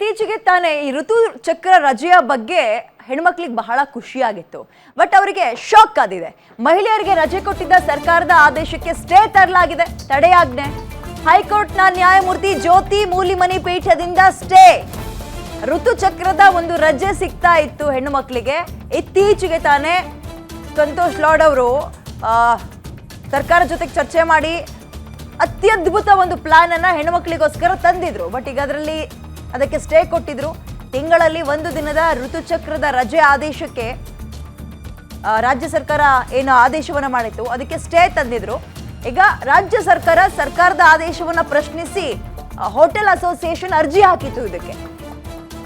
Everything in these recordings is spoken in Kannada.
ಇತ್ತೀಚೆಗೆ ತಾನೇ ಈ ಋತು ಚಕ್ರ ರಜೆಯ ಬಗ್ಗೆ ಹೆಣ್ಮಕ್ಳಿಗೆ ಬಹಳ ಖುಷಿಯಾಗಿತ್ತು. ಬಟ್ ಅವರಿಗೆ ಶಾಕ್ ಆದಿದೆ. ಮಹಿಳೆಯರಿಗೆ ರಜೆ ಕೊಟ್ಟಿದ್ದ ಸರ್ಕಾರದ ಆದೇಶಕ್ಕೆ ಸ್ಟೇ ತರಲಾಗಿದೆ. ತಡೆಯಾಜ್ಞೆ ಹೈಕೋರ್ಟ್ನ ನ್ಯಾಯಮೂರ್ತಿ ಜ್ಯೋತಿ ಮೂಲಿಮನಿ ಪೀಠದಿಂದ ಸ್ಟೇ. ಋತುಚಕ್ರದ ಒಂದು ರಜೆ ಸಿಗ್ತಾ ಇತ್ತು ಹೆಣ್ಣು ಮಕ್ಕಳಿಗೆ ಇತ್ತೀಚೆಗೆ ತಾನೇ ಸಂತೋಷ್ ಲಾಡ್ ಅವರು ಸರ್ಕಾರ ಜೊತೆಗೆ ಚರ್ಚೆ ಮಾಡಿ ಅತ್ಯದ್ಭುತ ಒಂದು ಪ್ಲಾನ್ ಅನ್ನ ಹೆಣ್ಮಕ್ಳಿಗೋಸ್ಕರ ತಂದಿದ್ರು. ಬಟ್ ಈಗ ಅದರಲ್ಲಿ ಅದಕ್ಕೆ ಸ್ಟೇ ಕೊಟ್ಟಿದ್ರು. ತಿಂಗಳಲ್ಲಿ ಒಂದು ದಿನದ ಋತುಚಕ್ರದ ರಜೆ ಆದೇಶಕ್ಕೆ ರಾಜ್ಯ ಸರ್ಕಾರ ಏನು ಆದೇಶವನ್ನ ಮಾಡಿತ್ತು, ಅದಕ್ಕೆ ಸ್ಟೇ ತಂದಿದ್ರು. ಈಗ ರಾಜ್ಯ ಸರ್ಕಾರ ಸರ್ಕಾರದ ಆದೇಶವನ್ನ ಪ್ರಶ್ನಿಸಿ ಹೋಟೆಲ್ ಅಸೋಸಿಯೇಷನ್ ಅರ್ಜಿ ಹಾಕಿತ್ತು ಇದಕ್ಕೆ.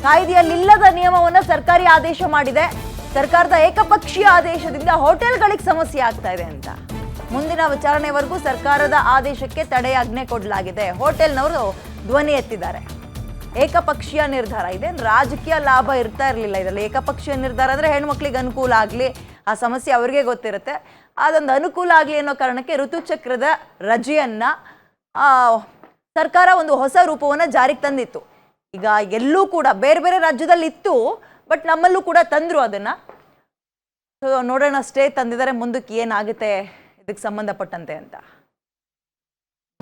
ಕಾಯ್ದೆಯಲ್ಲಿಲ್ಲದ ನಿಯಮವನ್ನ ಸರ್ಕಾರಿ ಆದೇಶ ಮಾಡಿದೆ. ಸರ್ಕಾರದ ಏಕಪಕ್ಷೀಯ ಆದೇಶದಿಂದ ಹೋಟೆಲ್ಗಳಿಗೆ ಸಮಸ್ಯೆ ಆಗ್ತಾ ಇದೆ ಅಂತ. ಮುಂದಿನ ವಿಚಾರಣೆವರೆಗೂ ಸರ್ಕಾರದ ಆದೇಶಕ್ಕೆ ತಡೆಯಾಜ್ಞೆ ಕೊಡಲಾಗಿದೆ. ಹೋಟೆಲ್ನವರು ಧ್ವನಿ ಎತ್ತಿದ್ದಾರೆ. ಏಕಪಕ್ಷೀಯ ನಿರ್ಧಾರ. ಇದೆ ರಾಜಕೀಯ ಲಾಭ ಇರ್ತಾ ಇರಲಿಲ್ಲ ಇದರಲ್ಲಿ. ಏಕಪಕ್ಷೀಯ ನಿರ್ಧಾರ ಅಂದರೆ ಹೆಣ್ಮಕ್ಳಿಗೆ ಅನುಕೂಲ ಆಗಲಿ, ಆ ಸಮಸ್ಯೆ ಅವ್ರಿಗೆ ಗೊತ್ತಿರುತ್ತೆ. ಅದೊಂದು ಅನುಕೂಲ ಆಗಲಿ ಅನ್ನೋ ಕಾರಣಕ್ಕೆ ಋತುಚಕ್ರದ ರಜೆಯನ್ನು ಸರ್ಕಾರ ಒಂದು ಹೊಸ ರೂಪವನ್ನು ಜಾರಿಗೆ ತಂದಿತ್ತು. ಈಗ ಎಲ್ಲೂ ಕೂಡ ಬೇರೆ ಬೇರೆ ರಾಜ್ಯದಲ್ಲಿ ಇತ್ತು, ಬಟ್ ನಮ್ಮಲ್ಲೂ ಕೂಡ ತಂದರು ಅದನ್ನು. ಸೊ ನೋಡೋಣ, ಸ್ಟೇ ತಂದಿದ್ದಾರೆ, ಮುಂದಕ್ಕೆ ಏನಾಗುತ್ತೆ, ಇದಕ್ಕೆ ಸಂಬಂಧಪಟ್ಟಂತೆ ಅಂತ.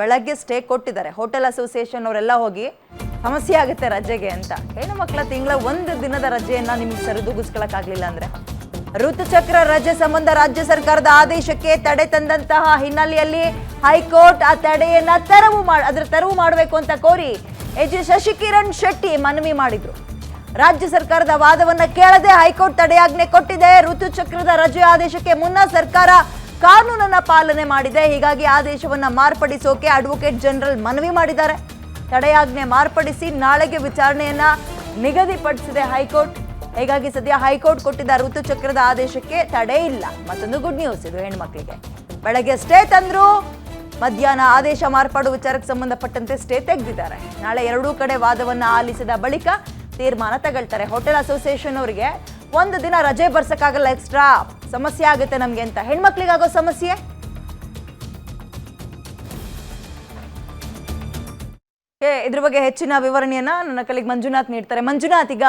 ಬೆಳಗ್ಗೆ ಸ್ಟೇ ಕೊಟ್ಟಿದ್ದಾರೆ. ಹೋಟೆಲ್ ಅಸೋಸಿಯೇಷನ್ ಅವರೆಲ್ಲ ಹೋಗಿ ಸಮಸ್ಯೆ ಆಗುತ್ತೆ ರಜೆಗೆ ಅಂತ. ಹೆಣ್ಣು ಮಕ್ಕಳ ತಿಂಗಳ ಒಂದು ದಿನದ ರಜೆಯನ್ನ ನಿಮ್ಗೆ ಸರಿದೂಗಿಸ್ಕೊಳಕ್ಕಾಗ್ಲಿಲ್ಲ ಅಂದ್ರೆ ಋತುಚಕ್ರ ರಜೆ ಸಂಬಂಧ ರಾಜ್ಯ ಸರ್ಕಾರದ ಆದೇಶಕ್ಕೆ ತಡೆ ತಂದಂತಹ ಹಿನ್ನೆಲೆಯಲ್ಲಿ ಹೈಕೋರ್ಟ್ ಆ ತಡೆಯನ್ನ ತೆರವು ಮಾಡ, ಅದರ ತೆರವು ಮಾಡಬೇಕು ಅಂತ ಕೋರಿ ಎಚ್ ಶಶಿಕಿರಣ್ ಶೆಟ್ಟಿ ಮನವಿ ಮಾಡಿದ್ರು. ರಾಜ್ಯ ಸರ್ಕಾರದ ವಾದವನ್ನ ಕೇಳದೆ ಹೈಕೋರ್ಟ್ ತಡೆಯಾಜ್ಞೆ ಕೊಟ್ಟಿದೆ. ಋತುಚಕ್ರದ ರಜೆ ಆದೇಶಕ್ಕೆ ಮುನ್ನ ಸರ್ಕಾರ ಕಾನೂನನ್ನ ಪಾಲನೆ ಮಾಡಿದೆ. ಹೀಗಾಗಿ ಆದೇಶವನ್ನ ಮಾರ್ಪಡಿಸೋಕೆ ಅಡ್ವೊಕೇಟ್ ಜನರಲ್ ಮನವಿ ಮಾಡಿದ್ದಾರೆ. ತಡೆಯಾಜ್ಞೆ ಮಾರ್ಪಡಿಸಿ ನಾಳೆಗೆ ವಿಚಾರಣೆಯನ್ನ ನಿಗದಿಪಡಿಸಿದೆ ಹೈಕೋರ್ಟ್. ಹೀಗಾಗಿ ಸದ್ಯ ಹೈಕೋರ್ಟ್ ಕೊಟ್ಟಿದ್ದ ಋತುಚಕ್ರದ ಆದೇಶಕ್ಕೆ ತಡೆ ಇಲ್ಲ. ಮತ್ತೊಂದು ಗುಡ್ ನ್ಯೂಸ್ ಇದು ಹೆಣ್ಮಕ್ಳಿಗೆ. ಬೆಳಗ್ಗೆ ಸ್ಟೇ ತಂದ್ರು, ಮಧ್ಯಾಹ್ನ ಆದೇಶ ಮಾರ್ಪಾಡು ವಿಚಾರಕ್ಕೆ ಸಂಬಂಧಪಟ್ಟಂತೆ ಸ್ಟೇ ತೆಗೆದಿದ್ದಾರೆ. ನಾಳೆ ಎರಡೂ ಕಡೆ ವಾದವನ್ನ ಆಲಿಸಿದ ಬಳಿಕ ತೀರ್ಮಾನ ತಗೊಳ್ತಾರೆ. ಹೋಟೆಲ್ ಅಸೋಸಿಯೇಷನ್ ಅವರಿಗೆ ಒಂದು ದಿನ ರಜೆ ಬರ್ಸಕ್ಕಾಗಲ್ಲ ಎಕ್ಸ್ಟ್ರಾ? ಸಮಸ್ಯೆ ಆಗುತ್ತೆ ನಮ್ಗೆ ಅಂತ. ಹೆಣ್ಮಕ್ಳಿಗಾಗೋ ಸಮಸ್ಯೆ? ಇದ್ರ ಬಗ್ಗೆ ಹೆಚ್ಚಿನ ವಿವರಣೆಯನ್ನ ನನ್ನ ಕಲಿಗೆ ಮಂಜುನಾಥ್ ನೀಡ್ತಾರೆ. ಮಂಜುನಾಥ್, ಈಗ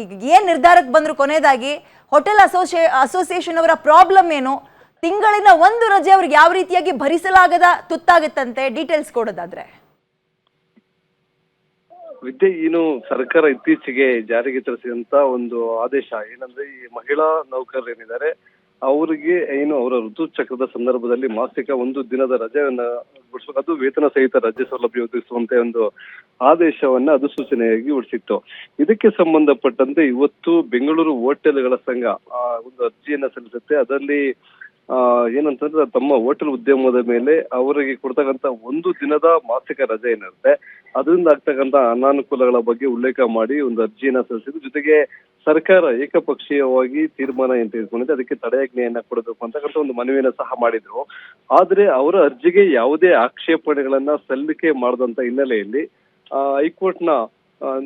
ಈಗ ಏನ್ ನಿರ್ಧಾರಕ್ಕೆ ಬಂದ್ರು ಕೊನೆಯದಾಗಿ ಹೋಟೆಲ್ ಅಸೋಸಿಯೇ ಅಸೋಸಿಯೇಷನ್ ಅವರ ಪ್ರಾಬ್ಲಮ್ ಏನು? ತಿಂಗಳಿನ ಒಂದು ರಜೆ ಅವ್ರಿಗೆ ಯಾವ ರೀತಿಯಾಗಿ ಭರಿಸಲಾಗದ ತುತ್ತಾಗುತ್ತಂತೆ? ಡೀಟೇಲ್ಸ್ ಕೊಡೋದಾದ್ರೆ. ವಿದ್ಯೆ ಏನು ಸರ್ಕಾರ ಇತ್ತೀಚೆಗೆ ಜಾರಿಗೆ ತರಿಸಿದಂತ ಒಂದು ಆದೇಶ ಏನಂದ್ರೆ ಈ ಮಹಿಳಾ ನೌಕರರು ಏನಿದ್ದಾರೆ ಅವರಿಗೆ ಏನು ಅವರ ಋತುಚಕ್ರದ ಸಂದರ್ಭದಲ್ಲಿ ಮಾಸಿಕ ಒಂದು ದಿನದ ರಜೆಯನ್ನ ಬಿಡಿಸಬೇಕು ಅದು ವೇತನ ಸಹಿತ ರಜೆ ಸೌಲಭ್ಯ ಒದಗಿಸುವಂತೆ ಒಂದು ಆದೇಶವನ್ನ ಅದು ಸೂಚನೆಯಾಗಿ ಉಳಿಸಿತ್ತು. ಇದಕ್ಕೆ ಸಂಬಂಧಪಟ್ಟಂತೆ ಇವತ್ತು ಬೆಂಗಳೂರು ಹೋಟೆಲ್ಗಳ ಸಂಘ ಆ, ಒಂದು ಅರ್ಜಿಯನ್ನ ಸಲ್ಲಿಸುತ್ತೆ. ಅದರಲ್ಲಿ ಏನಂತಂದ್ರೆ ತಮ್ಮ ಹೋಟೆಲ್ ಉದ್ಯಮದ ಮೇಲೆ ಅವರಿಗೆ ಕೊಡ್ತಕ್ಕಂತ ಒಂದು ದಿನದ ಮಾಸಿಕ ರಜೆ ಏನಿರುತ್ತೆ, ಅದರಿಂದ ಆಗ್ತಕ್ಕಂತ ಅನಾನುಕೂಲಗಳ ಬಗ್ಗೆ ಉಲ್ಲೇಖ ಮಾಡಿ ಒಂದು ಅರ್ಜಿಯನ್ನ ಸಲ್ಲಿಸಿದ್ರು. ಜೊತೆಗೆ ಸರ್ಕಾರ ಏಕಪಕ್ಷೀಯವಾಗಿ ತೀರ್ಮಾನ ಏನ್ ತೆಗೆದುಕೊಂಡಿದೆ, ಅದಕ್ಕೆ ತಡೆಯಾಜ್ಞೆಯನ್ನ ಕೊಡಬೇಕು ಅಂತಕ್ಕಂಥ ಒಂದು ಮನವಿಯನ್ನ ಸಹ ಮಾಡಿದ್ರು. ಆದ್ರೆ ಅವರ ಅರ್ಜಿಗೆ ಯಾವುದೇ ಆಕ್ಷೇಪಣೆಗಳನ್ನ ಸಲ್ಲಿಕೆ ಮಾಡದಂತ ಹಿನ್ನೆಲೆಯಲ್ಲಿ ಹೈಕೋರ್ಟ್ನ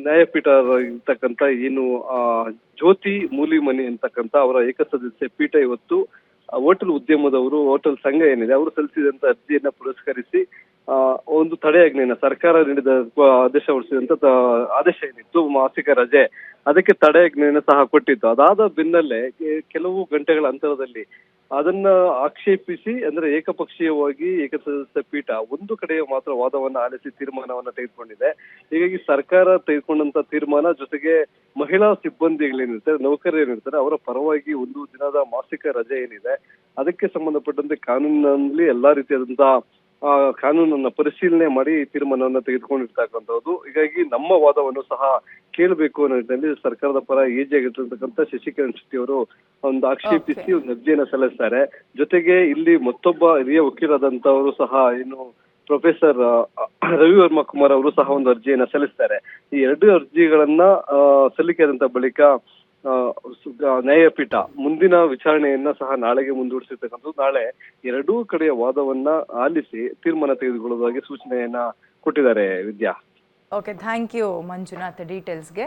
ನ್ಯಾಯಪೀಠ ಇರ್ತಕ್ಕಂಥ ಏನು ಜ್ಯೋತಿ ಮೂಲಿಮನಿ ಅಂತಕ್ಕಂಥ ಅವರ ಏಕಸದಸ್ಯ ಪೀಠ ಇವತ್ತು ಹೋಟೆಲ್ ಉದ್ಯಮದವರು ಹೋಟೆಲ್ ಸಂಘ ಏನಿದೆ ಅವರು ಸಲ್ಲಿಸಿದಂತ ಅರ್ಜಿಯನ್ನ ಪುರಸ್ಕರಿಸಿ ಒಂದು ತಡೆಯಾಜ್ಞೆಯನ್ನ ಸರ್ಕಾರ ನೀಡಿದ ಆದೇಶ ಹೊರಡಿಸಿದಂತ ಆದೇಶ ಏನಿತ್ತು? ಮಾಸಿಕ ರಜೆ. ಅದಕ್ಕೆ ತಡೆಯಾಜ್ಞೆಯನ್ನ ಸಹ ಕೊಟ್ಟಿತ್ತು ಅದಾದ ಬೆನ್ನಲ್ಲೇ ಕೆಲವು ಗಂಟೆಗಳ ಅಂತರದಲ್ಲಿ ಅದನ್ನ ಆಕ್ಷೇಪಿಸಿ ಅಂದ್ರೆ ಏಕಪಕ್ಷೀಯವಾಗಿ ಏಕಸದಸ್ಯ ಪೀಠ ಒಂದು ಕಡೆಯ ಮಾತ್ರ ವಾದವನ್ನ ಆಲಿಸಿ ತೀರ್ಮಾನವನ್ನ ತೆಗೆದುಕೊಂಡಿದೆ. ಹೀಗಾಗಿ ಸರ್ಕಾರ ತೆಗೆದುಕೊಂಡಂತ ತೀರ್ಮಾನ ಜೊತೆಗೆ ಮಹಿಳಾ ಸಿಬ್ಬಂದಿಗಳೇನಿರ್ತಾರೆ ನೌಕರರು ಏನಿರ್ತಾರೆ, ಅವರ ಪರವಾಗಿ ಒಂದು ದಿನದ ಮಾಸಿಕ ರಜೆ ಏನಿದೆ, ಅದಕ್ಕೆ ಸಂಬಂಧಪಟ್ಟಂತೆ ಕಾನೂನಿನಲ್ಲಿ ಎಲ್ಲಾ ರೀತಿಯಾದಂತಹ ಕಾನೂನನ್ನ ಪರಿಶೀಲನೆ ಮಾಡಿ ತೀರ್ಮಾನವನ್ನ ತೆಗೆದುಕೊಂಡಿರ್ತಕ್ಕಂಥದ್ದು. ಹೀಗಾಗಿ ನಮ್ಮ ವಾದವನ್ನು ಸಹ ಕೇಳಬೇಕು ಅನ್ನೋ ನಿಟ್ಟಿನಲ್ಲಿ ಸರ್ಕಾರದ ಪರ ಏಜಿಯಾಗಿರ್ತಕ್ಕಂಥ ಆಗಿರ್ತಕ್ಕಂಥ ಶಶಿಕಿರಣ್ ಶೆಟ್ಟಿ ಅವರು ಒಂದು ಆಕ್ಷೇಪಿಸಿ ಒಂದು ಅರ್ಜಿಯನ್ನ ಸಲ್ಲಿಸ್ತಾರೆ. ಜೊತೆಗೆ ಇಲ್ಲಿ ಮತ್ತೊಬ್ಬ ಹಿರಿಯ ವಕೀಲರಾದಂತವರು ಸಹ ಏನು ಪ್ರೊಫೆಸರ್ ರವಿ ವರ್ಮ ಕುಮಾರ್ ಅವರು ಸಹ ಒಂದು ಅರ್ಜಿಯನ್ನ ಸಲ್ಲಿಸ್ತಾರೆ. ಈ ಎರಡು ಅರ್ಜಿಗಳನ್ನ ಸಲ್ಲಿಕೆ ಸಲ್ಲಿಕೆಯಾದಂತ ಬಳಿಕ ನ್ಯಾಯಪೀಠ ಮುಂದಿನ ವಿಚಾರಣೆಯನ್ನ ಸಹ ನಾಳೆಗೆ ಮುಂದೂಡಿಸಿರ್ತಕ್ಕಂಥದ್ದು. ನಾಳೆ ಎರಡೂ ಕಡೆಯ ವಾದವನ್ನ ಆಲಿಸಿ ತೀರ್ಮಾನ ತೆಗೆದುಕೊಳ್ಳುವುದಾಗಿ ಸೂಚನೆಯನ್ನ ಕೊಟ್ಟಿದ್ದಾರೆ ವಿದ್ಯಾ. Okay thank you Manjunath ಡೀಟೇಲ್ಸ್ಗೆ